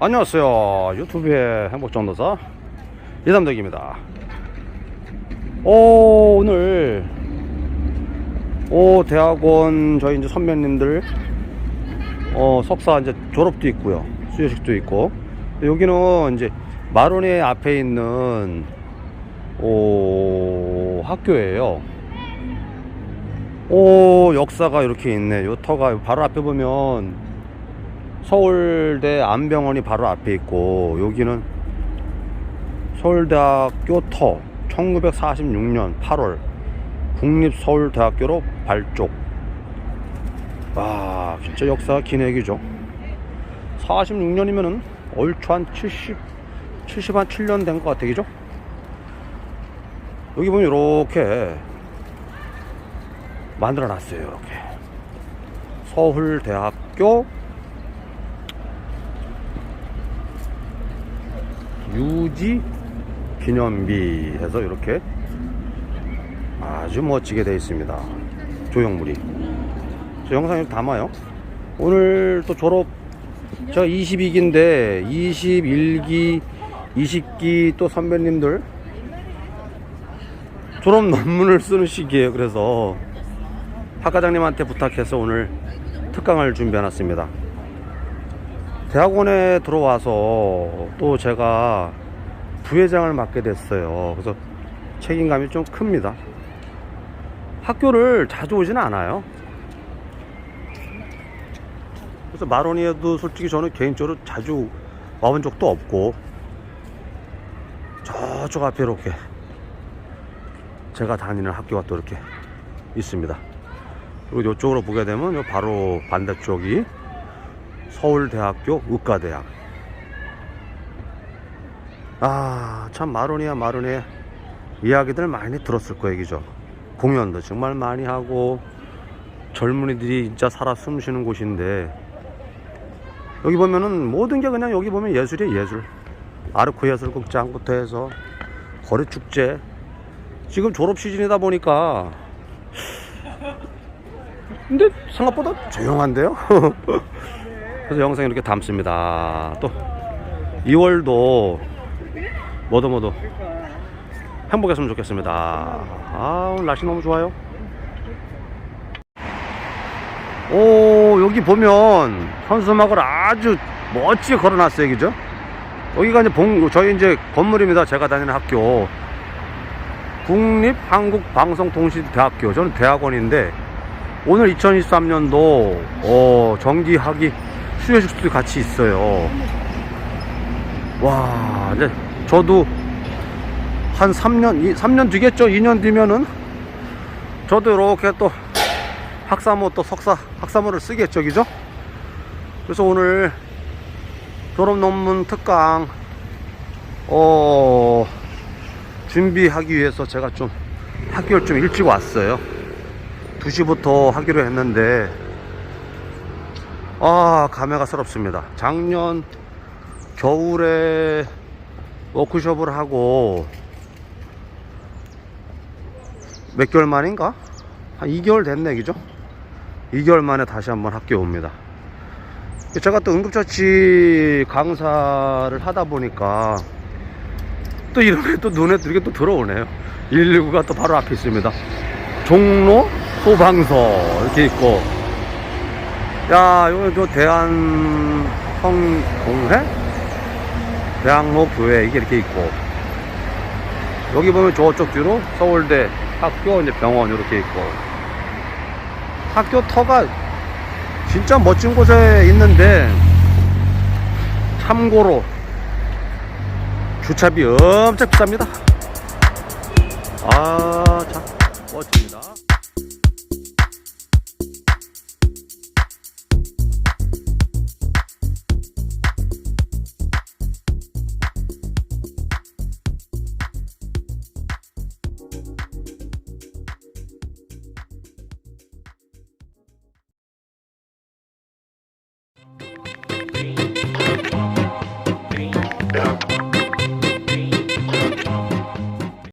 안녕하세요. 유튜브의 행복전도사 이담덕입니다. 오, 오늘 오 대학원 저희 이제 선배님들 어, 석사 이제 졸업도 있고요. 수료식도 있고. 여기는 이제 마로니 앞에 있는 오, 학교예요. 오 역사가 이렇게 있네. 요 터가 바로 앞에 보면 서울대 안병원이 바로 앞에 있고 여기는 서울대학교 터 1946년 8월 국립서울대학교로 발족. 와 진짜 역사가 긴 얘기죠. 46년이면은 얼추 한 70, 70 한 7년 된 것 같아 그죠? 여기 보면 이렇게 만들어 놨어요 이렇게. 서울대학교 유지 기념비 해서 이렇게 아주 멋지게 되어 있습니다. 조형물이. 저 영상에 담아요. 오늘 또 졸업 제가 22기인데 21기, 20기 또 선배님들 졸업 논문을 쓰는 시기예요. 그래서 학과장님한테 부탁해서 오늘 특강을 준비해 놨습니다. 대학원에 들어와서 또 제가 부회장을 맡게 됐어요. 그래서 책임감이 좀 큽니다. 학교를 자주 오지는 않아요. 그래서 마로니에도 솔직히 저는 개인적으로 자주 와본 적도 없고 저쪽 앞에 이렇게 제가 다니는 학교가 또 이렇게 있습니다. 그리고 이쪽으로 보게 되면 요 바로 반대쪽이 서울대학교 의과대학. 아, 참 마로니아 마로니아 이야기들 많이 들었을 거예요, 그죠? 공연도 정말 많이 하고 젊은이들이 진짜 살아 숨쉬는 곳인데 여기 보면은 모든 게 그냥 여기 보면 예술이에요, 예술. 아르코 예술극장부터 해서 거리 축제. 지금 졸업 시즌이다 보니까 근데 생각보다 조용한데요? 그래서 영상 이렇게 담습니다. 또 2월도 뭐도 뭐도 행복했으면 좋겠습니다. 아 오늘 날씨 너무 좋아요. 오 여기 보면 현수막을 아주 멋지게 걸어놨어요, 그죠? 여기가 이제 봉 저희 이제 건물입니다. 제가 다니는 학교 국립한국방송통신대학교 저는 대학원인데 오늘 2023년도 어, 정기학위 수료식도 같이 있어요. 와, 이제 저도 한 3년, 이 3년 뒤겠죠? 2년 뒤면은 저도 이렇게 또 학사모 또 석사 학사모를 쓰겠죠, 그죠? 그래서 오늘 졸업 논문 특강 어 준비하기 위해서 제가 좀 학교를 좀 일찍 왔어요. 2시부터 하기로 했는데 아 감회가 새롭습니다. 작년 겨울에 워크숍을 하고 몇 개월 만인가? 한 2개월 됐네 그죠? 2개월 만에 다시 한번 학교에 옵니다. 제가 또 응급처치 강사를 하다 보니까 또 이런 게또 눈에 들게 또 들어오네요. 119가 또 바로 앞에 있습니다. 종로 소방서 이렇게 있고 야 여기 또 대한 성공회 대학로 교회 이게 이렇게 있고. 여기 보면 저쪽 뒤로 서울대 학교 이제 병원 이렇게 있고. 학교 터가 진짜 멋진 곳에 있는데 참고로 주차비 엄청 비쌉니다. 아 참 멋집니다